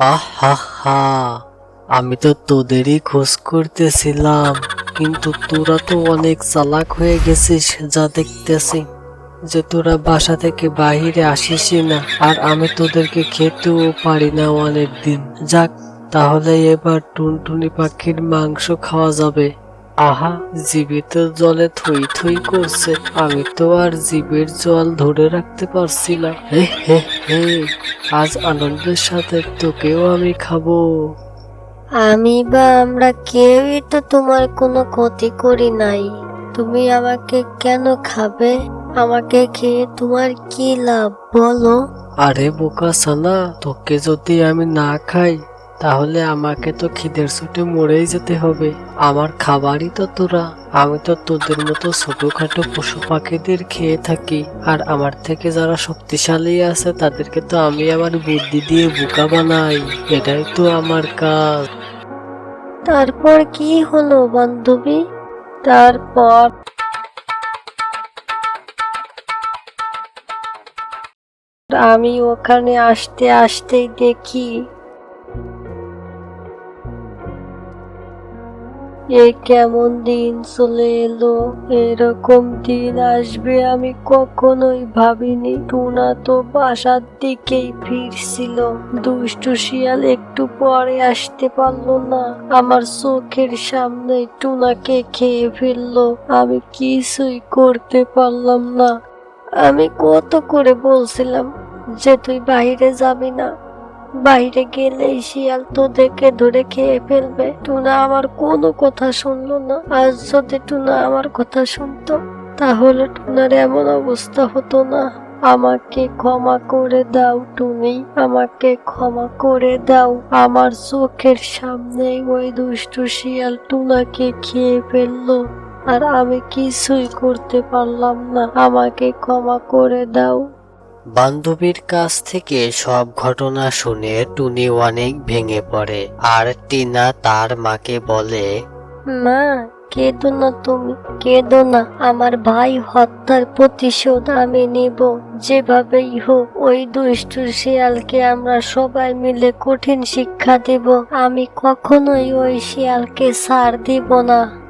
আহ হা আমি তো তোদেরই খোঁজ করতেছিলাম, কিন্তু তোরা তো অনেক চালাক হয়ে গেছিস যা দেখতেছি, যে তোরা বাসা থেকে বাহিরে আসিস না, আর আমি তোদেরকে খেতেও পারি না অনেক দিন যাক, তাহলে এবার টুনটুনি পাখির মাংস খাওয়া যাবে। আহা জিভে তো জলে থই থই করছে। আমি তো আর জীবের জল ধরে রাখতে পারছি না। হে হে হে আজ আনন্দের সাথে তোকেও আমি খাব। আমি বা আমরা কেউই তো তোমার কোনো ক্ষতি করি নাই। তুমি আমাকে কেন খাবে? আমাকে খেয়ে তোমার কি লাভ বলো? আরে বোকা সানা তোকে যদি আমি না খাই তাহলে আমাকে তো খিদের ছুটে মরেই যেতে হবে। আমার খাবারই তো তোরা। আমি তো তোদের মতো ছোটখাটো পশু পাখিদের খেয়ে থাকি। আর আমার থেকে যারা শক্তিশালী আছে, তাদেরকে তো আমি আমার বুদ্ধি দিয়ে বোকা বানাই। এটাই তো আমার কাজ। তারপর কি হলো, বান্ধবী? তারপর? আমি ওখানে আসতে আসতেই দেখি এ কেমন দিন চলে এলো? এরকম দিন আসবে আমি কখনোই ভাবিনি। টুনা তো বাসার দিকেই ফিরছিল। দুষ্টু শিয়াল একটু পরে আসতে পারল না। আমার চোখের সামনে টুনাকে খেয়ে ফেলল। আমি কিছুই করতে পারলাম না। আমি কত করে বলছিলাম যে তুই বাইরে যাবি না? বাইরে গেলেই শিয়াল তোদেরকে ধরে খেয়ে ফেলবে। টুনা আমার কোনো কথা শুনলো না। আজ যদি টুনা আমার কথা শুনতো, তাহলে টুনার এমন অবস্থা হতো না। আমাকে ক্ষমা করে দাও তুমি আমাকে ক্ষমা করে দাও। আমার চোখের সামনে ওই দুষ্টু শিয়াল টুনাকে খেয়ে ফেলল। আর আমি কিছুই করতে পারলাম না। আমাকে ক্ষমা করে দাও। বান্ধবীর কাছ থেকে সব ঘটনা শুনে টুনি অনেক ভেঙে পড়ে। আর টিনা তার মাকে বলে, মা, কেঁদো না তুমি, কেঁদো না। আমার ভাই হত্যার প্রতিশোধ আমি নিব। যেভাবেই হোক, ওই দুষ্টু শিয়ালকে আমরা সবাই মিলে কঠিন শিক্ষা দেব। আমি কখনোই ওই শিয়ালকে সার দিব না।